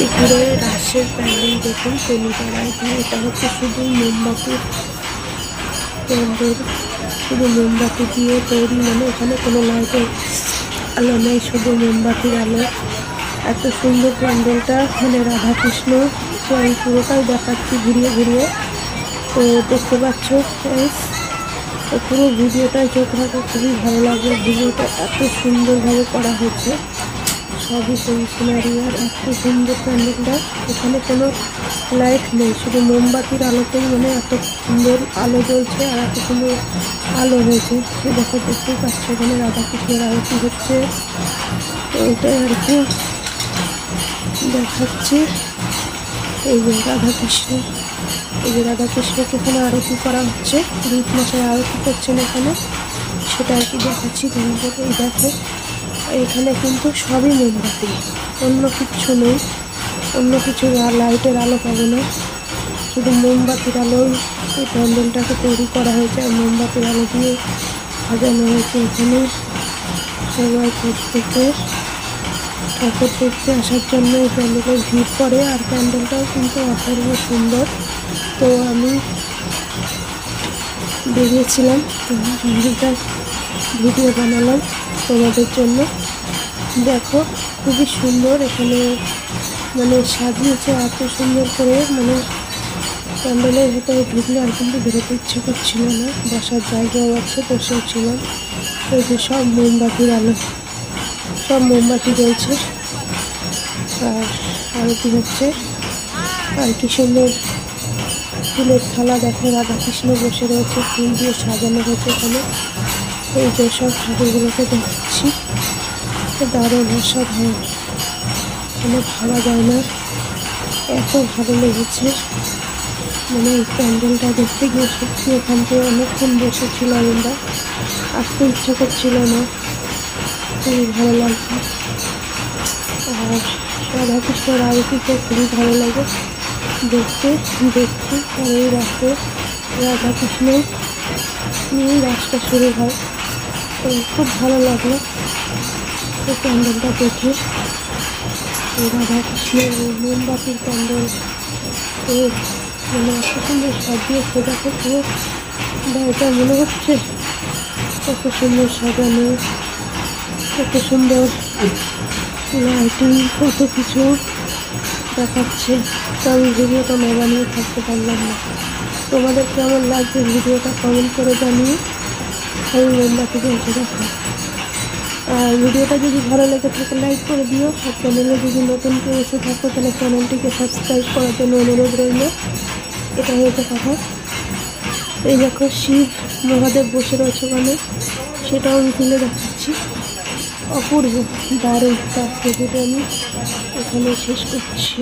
পুকুরে রাসের প্যান্ডেল দেখুন এখানে এটা হচ্ছে শুধু মোমবাতির প্যান্ডেল শুধু মোমবাতি দিয়ে তৈরি মানে এখানে কোনো লাইটের আলো নেই, শুধু মোমবাতির আলো। এত সুন্দর প্যান্ডেলটা মানে রাধাকৃষ্ণ, তো আমি পুরোটাই দেখাচ্ছি ঘুরিয়ে ঘুরিয়ে। তো দেখতে পাচ্ছ পুরো ভিডিওটাই চোখ রাখো, খুবই ভালো লাগবে ভিডিওটা এত সুন্দরভাবে করা হয়েছে। সবই সেই সিনারি আর এত সুন্দর প্যান্ডেলটা এখানে কোনো লাইট নেই, শুধু মোমবাতির আলোতেই মানে এত সুন্দর আলো জ্বলছে আর এত সুন্দর আলো হয়েছে। দেখো, দেখতেই পাচ্ছ এখানে রাধাকৃষ্ণের আরতি হচ্ছে। তো এটাই আর কি দেখাচ্ছি। এই যে রাধাকৃষ্ণ এই যে রাধাকৃষ্ণকে এখানে আরতি করা হচ্ছে। রূপ মশাই আরতি করছেন এখানে। সেটা আর কি দেখাচ্ছি এই দেখো এখানে কিন্তু সবই মোমবাতি। অন্য কিচ্ছু নেই। অন্য কিছু লাইটের আলো পাবে না। শুধু মোমবাতির আলোই এই প্যান্ডেলটাকে তৈরি করা হয়েছে আর মোমবাতির আলো দিয়ে সাজানো হয়েছে এখানে। সবাই প্রত্যেকে ঠাকুর দেখতে আসার জন্য এই প্যান্ডেলে ভিড় করে আর প্যান্ডেলটাও কিন্তু অপূর্ব সুন্দর। তো আমি বেরিয়েছিলাম, তো ভিডিও বানালাম। তোমাদের জন্য। দেখো, খুবই সুন্দর এখানে মানে সাজিয়েছে এত সুন্দর করে মানে প্যান্ডেলের ভেতরে ঢুকলে আর কিন্তু বেরোতে ইচ্ছে করছিল না। বসার জায়গাও আছে, বসেও ছিলাম। এই যে সব মোমবাতির আলো, সব মোমবাতি রয়েছে আর আরতি হচ্ছে। আর কি সুন্দর ফুলের থালা দেখো, রাধাকৃষ্ণ বসে রয়েছে, ফুল দিয়ে সাজানো হয়েছে এখানে। এই যে সব ঠাকুরগুলোকে দেখাচ্ছি দারুণ অসাধারণ। মানে ভাবা যায় না, এত ভালো লেগেছে। মানে এই প্যান্ডেলটা দেখতে গিয়ে সত্যি ওখান থেকে অনেকক্ষণ বসেছিলাম আমরা, আসতে ইচ্ছা করছিল না। খুবই ভালো লাগছে। আর রাধাকৃষ্ণের আরতিতে খুবই ভালো লাগে। দেখতে দেখতে আর এই রাতে রাধাকৃষ্ণ নিয়েই রাসটা শুরু হয়। খুব ভালো লাগল এই প্যান্ডেলটা দেখে। মোমবাতির প্যান্ডেল। এই মানে এত সুন্দর সাজিয়েছে দেখো পুরো। বাড়িটা মনে হচ্ছে কত সুন্দর সাজানো, কত সুন্দর লাইটিং কত কিছু দেখাচ্ছে। তো আমি ভিডিওটা না থাকতে পারলাম না। তোমাদের কেমন লাগছে ভিডিওটা কমেন্ট করে জানিয়ে আমি মোমবাতি জ্বলছে দেখো। আর ভিডিওটা যদি ভালো লেগে থাকে লাইক করে দিও। আর চ্যানেলে যদি নতুন কেউ এসে থাকো, তাহলে চ্যানেলটিকে সাবস্ক্রাইব করার জন্য অনুরোধ রইল। এটা হয়েছে কথা। এই দেখো, শিব মহাদেব বসে রয়েছে ওখানে। সেটাও আমি তুলে দেখাচ্ছি। অপূর্ব দারুণ তার আমি এখানে শেষ করছি।